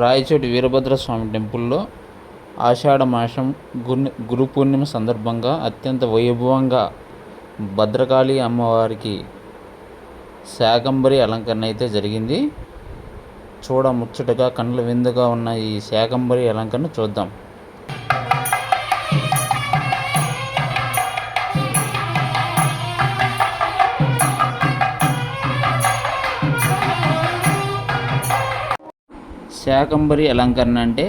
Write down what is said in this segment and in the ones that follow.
రాయచోటి వీరభద్రస్వామి టెంపుల్లో ఆషాఢ మాసం గురు గురు పూర్ణిమ సందర్భంగా అత్యంత వైభవంగా భద్రకాళి అమ్మవారికి శాకంబరి అలంకరణ అయితే జరిగింది. చూడ ముచ్చటగా కండ్ల విందుగా ఉన్న ఈ శాకంబరి అలంకరణ చూద్దాం. శాకంబరి అలంకరణ అంటే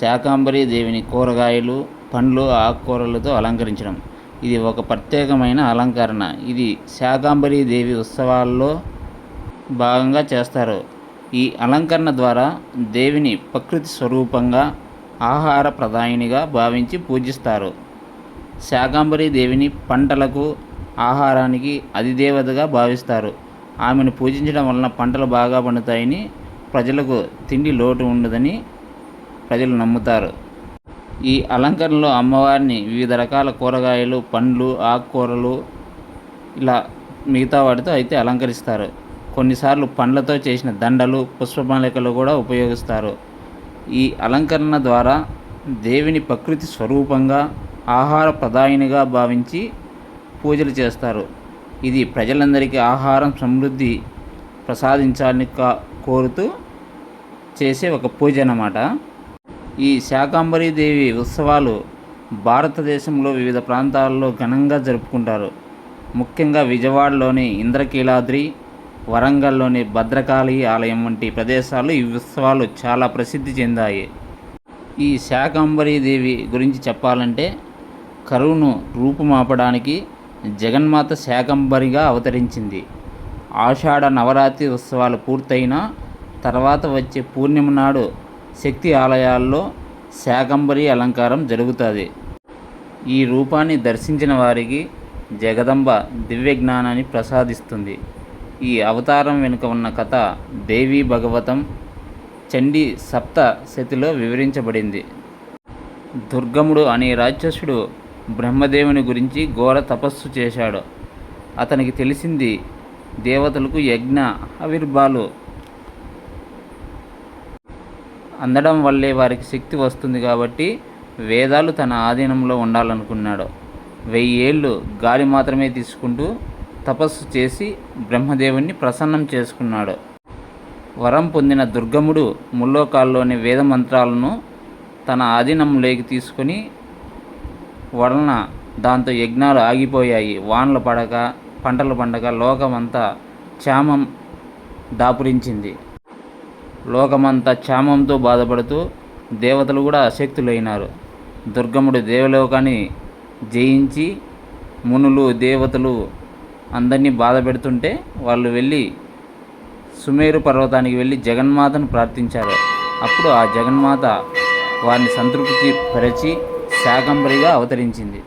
శాకాంబరి దేవిని కూరగాయలు పండ్లు ఆకుకూరలతో అలంకరించడం. ఇది ఒక ప్రత్యేకమైన అలంకరణ. ఇది శాకాంబరి దేవి ఉత్సవాల్లో భాగంగా చేస్తారు. ఈ అలంకరణ ద్వారా దేవిని ప్రకృతి స్వరూపంగా ఆహార ప్రదాయినిగా భావించి పూజిస్తారు. శాకాంబరి దేవిని పంటలకు ఆహారానికి అధిదేవతగా భావిస్తారు. ఆమెను పూజించడం వలన పంటలు బాగా పండుతాయని ప్రజలకు తిండి లోటు ఉండదని ప్రజలు నమ్ముతారు. ఈ అలంకరణలో అమ్మవారిని వివిధ రకాల కూరగాయలు పండ్లు ఆకుకూరలు ఇలా మిగతా వాటితో అయితే అలంకరిస్తారు. కొన్నిసార్లు పండ్లతో చేసిన దండలు పుష్పమాలికలు కూడా ఉపయోగిస్తారు. ఈ అలంకరణ ద్వారా దేవిని ప్రకృతి స్వరూపంగా ఆహార ప్రదాయినిగా భావించి పూజలు చేస్తారు. ఇది ప్రజలందరికీ ఆహారం సమృద్ధి ప్రసాదించాలని కా కోరుతూ చేసే ఒక పూజ అన్నమాట. ఈ శాకాంబరి దేవి ఉత్సవాలు భారతదేశంలో వివిధ ప్రాంతాల్లో ఘనంగా జరుపుకుంటారు. ముఖ్యంగా విజయవాడలోని ఇంద్రకీలాద్రి వరంగల్లోని భద్రకాళి ఆలయం వంటి ప్రదేశాలు ఈ ఉత్సవాలు చాలా ప్రసిద్ధి చెందాయి. ఈ శాకాంబరి దేవి గురించి చెప్పాలంటే కరువును రూపుమాపడానికి జగన్మాత శాకంబరిగా అవతరించింది. ఆషాఢ నవరాత్రి ఉత్సవాలు పూర్తయిన తర్వాత వచ్చే పూర్ణిమ నాడు శక్తి ఆలయాల్లో శాకంబరి అలంకారం జరుగుతుంది. ఈ రూపాన్ని దర్శించిన వారికి జగదంబ దివ్య జ్ఞానాన్ని ప్రసాదిస్తుంది. ఈ అవతారం వెనుక ఉన్న కథ దేవీ భగవతం చండీ సప్త శతిలో వివరించబడింది. దుర్గముడు అనే రాక్షసుడు బ్రహ్మదేవుని గురించి ఘోర తపస్సు చేశాడు. అతనికి తెలిసింది దేవతలకు యజ్ఞ ఆవిర్భాలు అందడం వల్లే వారికి శక్తి వస్తుంది కాబట్టి వేదాలు తన ఆధీనంలో ఉండాలనుకున్నాడు. వెయ్యి ఏళ్ళు గాలి మాత్రమే తీసుకుంటూ తపస్సు చేసి బ్రహ్మదేవుణ్ణి ప్రసన్నం చేసుకున్నాడు. వరం పొందిన దుర్గముడు ముల్లోకాల్లోని వేద మంత్రాలను తన ఆధీనంలోకి తీసుకొని వలన దాంతో యజ్ఞాలు ఆగిపోయాయి. వానలు పడక పంటలు పండగ లోకమంతా క్షామం దాపురించింది. లోకమంతా క్షామంతో బాధపడుతూ దేవతలు కూడా అశక్తులైనారు. దుర్గముడు దేవలోకాన్ని జయించి మునులు దేవతలు అందరినీ బాధ పెడుతుంటే వాళ్ళు వెళ్ళి సుమేరు పర్వతానికి వెళ్ళి జగన్మాతను ప్రార్థించారు. అప్పుడు ఆ జగన్మాత వారిని సంతృప్తి పరిచి శాకంబరిగా అవతరించింది.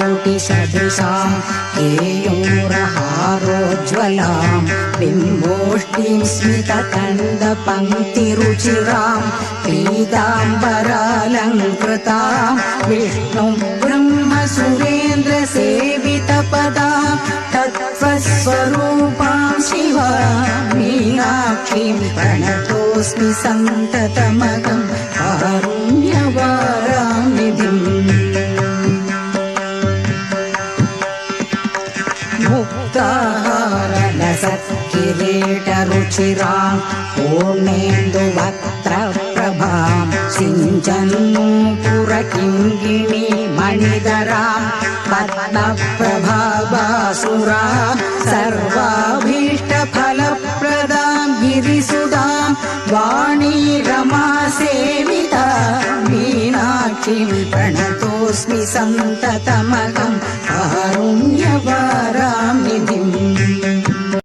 उद्यद्भानुसदृशकोटिसदृशां केयूरहारोज्ज्वलां बिम्बोष्ठीं स्मितकण्डपङ्क्तिरुचिरां पीताम्बरालङ्कृतां विष्णुं ब्रह्मसुरेन्द्रसेवितपदां तत्त्वस्वरूपां शिवा। मीनाक्षीं प्रणतोऽस्मि सन्ततमगं ेटरुचिरा ओमेन्दु वक्तप्रभा सिञ्च पुरकिङ्गिणी मणिधरा वत्नप्रभा वासुरा सर्वाभीष्टफलप्रदा वाणी रमा प्रणतोऽस्मि सन्ततमगं कारुण्यवारां निधिम्